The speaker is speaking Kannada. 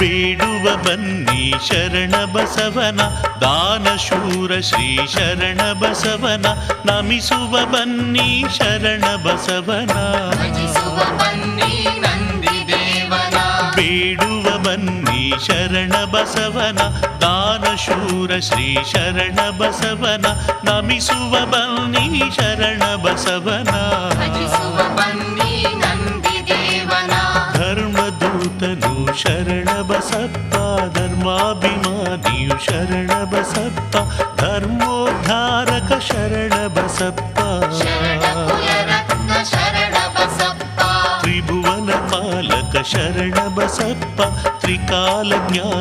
ಬೇಡುವ ಬನ್ನಿ ಶರಣ ಬಸವನ ದಾನಶೂರ ಶ್ರೀ ಶರಣ ಬಸವನ ನಮಿಸುವ ಬನ್ನಿ ಶರಣ ಬಸವನ. ಬೇಡುವ ಬನ್ನಿ ಶರಣ ಬಸವನ ದಾನಶೂರ ಶ್ರೀ ಶರಣ ಬಸವನ ನಮಿಸುವ ಬನ್ನಿ ಶರಣ ಬಸವನ. शरणबसत्ता धर्माभिमानियु शरणबसत्ता धर्मोद्धारक शरणबसत्ता त्रिभुवनपालक शरणबसत्ता त्रिकालज्ञान